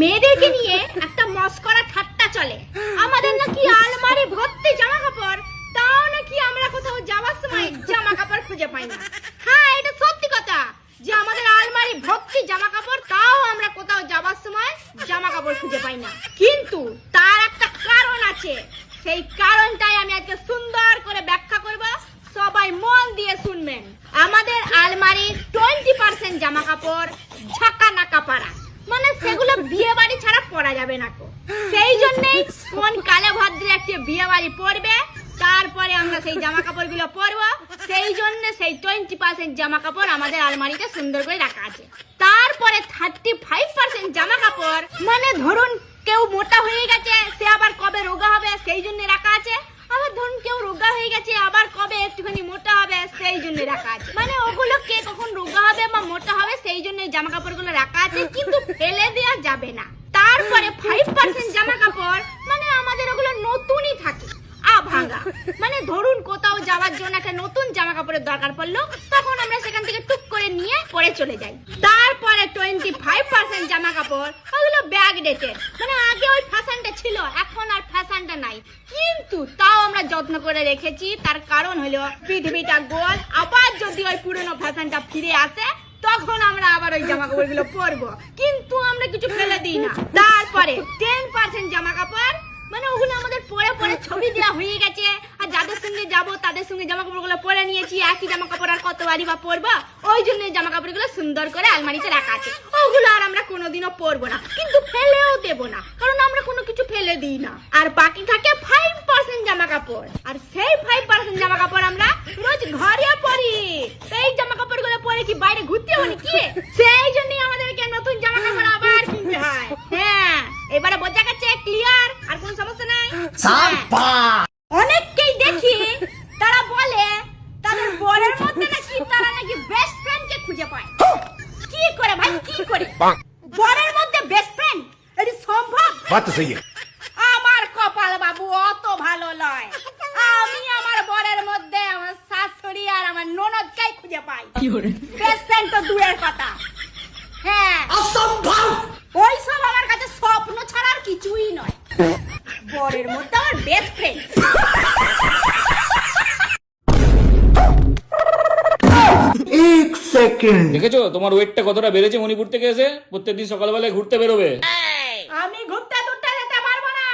মেয়েদেরকে নিয়ে একটা মস্করা ঠাট্টা চলে। আমাদের নাকি আলমারি ভর্তি জামা কাপড় তাও নাকি আমরা কোথাও যাওয়ার সময় জামা কাপড় খুঁজে পাই না হ্যাঁ এটা সত্যি কথা যে আমাদের আলমারি ভর্তি জামা কাপড় তাও আমরা কোথাও যাওয়ার সময় জামা কাপড় খুঁজে পাই না কিন্তু তার একটা কারণ আছে। সেই কারণটাই আমি আজকে সুন্দর করে ব্যাখ্যা করব। সবাই মন দিয়ে শুনবেন। আমাদের আলমারির টোয়েন্টি পার্সেন্ট জামা কাপড় ঝাঁকা নাকা পাড়া। মানে সেগুলো বিয়ে বাড়ি ছাড়া পরা যাবে না কো সেই জন্যই কোন কালে ভদ্রে একটি বিয়ে বাড়ি পরবে তারপরে আমরা সেই জামা কাপড়গুলো পরবো। সেই জন্য সেই টোয়েন্টি পার্সেন্ট জামা কাপড় আমাদের আলমারিতে সুন্দর করে রাখা আছে। তারপরে থার্টি ফাইভ পার্সেন্ট জামা কাপড় মানে ধরুন কেউ মোটা হয়ে গেছে, সে আবার কবে রোগা হবে, সেই জন্য রাখা আছে। আবার ধরুন কেউ রোগা হয়ে গেছে, আবার কবে একটুখানি মোটা হবে, সেই জন্য রাখা আছে। মানে ওগুলো রোগা মোটা হবে, সেই জন্য জামা কাপড়গুলো রাখা আছে, কিন্তু ফেলে দেওয়া যাবে না। তারপরে ফাইভ পার্সেন্ট জামা কাপড় মানে আমাদের ওগুলো নতুনই থাকে, আ ভাঙা। মানে ধরুন কোথাও যাওয়ার জন্য একটা নতুন জামা কাপড়ের দরকার পড়ল, তখন আমরা সেখান থেকে টুক করে নিয়ে পরে চলে যাই। তারপরে টোয়েন্টি ফাইভ পার্সেন্ট জামা কাপড় ওগুলো ব্যাগ ডেটেড মানে আগে ওই ফ্যাশনটা ছিল, এখন আর ফ্যাশনটা নাই। কিন্তু তাও আমরা যত্ন করে রেখেছি, তার কারণ হলো পৃথিবীটা গোল, আবার যদি ওই পুরনো ফ্যাশনটা ফিরে আসে তখন আমরা আবার ওই জামা কাপড়গুলো পরবো। কিন্তু আমরা কিছু ফেলে দিই না। তারপরে টেন পার্সেন্ট জামা কাপড় মানে ওগুলো আমাদের পরে পরে ছবি দেওয়া হয়ে গেছে। আর যাদের সঙ্গে যাব, তাদের সঙ্গে জামা কাপড়গুলো পরে নিয়েছি। একই জামা কাপড় আর কতবারই বা পরবো? ওই জন্য জামা কাপড়গুলো সুন্দর করে আলমারিতে রাখা আছে। ওগুলো আর আমরা কোনোদিনও পরবো না। কিন্তু ফেলেও দেবো না। কারণ আমরা কোনো কিছু ফেলে দিই না। আর বাকি থাকে ফাইভ পার্সেন্ট জামা কাপড় আর সেই ফাইভ পার্সেন্ট জামা কাপড় আমরা রোজ ঘরে পরি। এই জামা কাপড়গুলো পরে কি বাইরে ঘুরতে হ্যাঁ, হ্যাঁ। অনেককেই দেখি তারা বলে তাদের বরের মধ্যে নাকি তারা নাকি বেস্ট ফ্রেন্ড কে খুঁজে পায়। কি করে ভাই কি করে? বরের মধ্যে বেস্ট ফ্রেন্ড এটা সম্ভব? বাত সহি খুঁজে পাই। বেস্ট তো দূরের কথা। হ্যাঁ। অসম্ভব! ওই সব আমার কাছে স্বপ্ন ছাড়া কিছুই নয়। বরের মধ্যে আমার বেস্ট সেকেন্ড। দেখেছ? তোমার ওয়েটটা কতটা বেড়েছে মণিপুর থেকে এসে? প্রত্যেকদিন সকালবেলায় ঘুরতে বেরোবে। আমি ঘুরতে দুটা যেতে পারব না।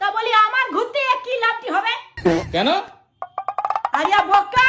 তা বলি আমার ঘুরতে কি লাভটি হবে? কেন? আরে বোকা